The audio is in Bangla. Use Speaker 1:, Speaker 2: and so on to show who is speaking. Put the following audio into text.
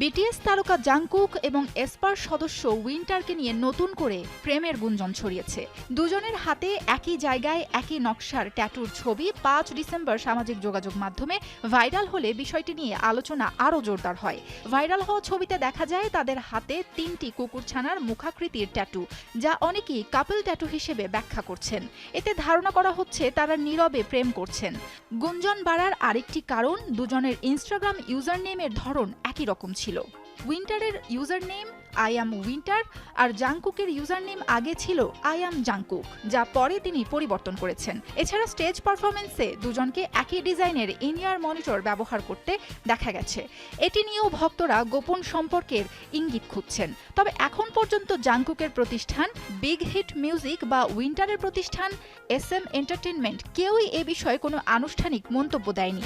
Speaker 1: বিটিএস তারকা জাংকুক এবং এসপার সদস্য উইন্টারকে নিয়ে নতুন করে প্রেমের গুঞ্জন ছড়িয়েছে। দুজনের হাতে একই জায়গায় একই নকশার ট্যাটুর ছবি পাঁচ ডিসেম্বর সামাজিক যোগাযোগ মাধ্যমে ভাইরাল হলে বিষয়টি নিয়ে আলোচনা আরও জোরদার হয়। ভাইরাল হওয়া ছবিতে দেখা যায় তাদের হাতে তিনটি কুকুরছানার মুখাকৃতির ট্যাটু, যা অনেকেই কাপল ট্যাটু হিসেবে ব্যাখ্যা করছেন। এতে ধারণা করা হচ্ছে তারা নীরবে প্রেম করছেন। গুঞ্জন বাড়ার আরেকটি কারণ, দুজনের ইনস্টাগ্রাম ইউজার নেমের ধরন একই রকম ছিল। উইন্টারের user name I am Winter আর জাংকুকের ইউজার নেম আগে ছিল আই অ্যাম জাংকুক, যা পরে তিনি পরিবর্তন করেছেন। এছাড়া স্টেজ পারফরমেন্সে দুজনকে একই ডিজাইনের ইনিয়ার মনিটর ব্যবহার করতে দেখা গেছে। এটি নিয়েও ভক্তরা গোপন সম্পর্কের ইঙ্গিত খুঁজছেন। তবে এখন পর্যন্ত জাংকুকের প্রতিষ্ঠান, বিগ হিট মিউজিক বা উইন্টারের প্রতিষ্ঠান এস এম এন্টারটেনমেন্ট কেউই এ বিষয়ে কোনো আনুষ্ঠানিক মন্তব্য দেয়নি।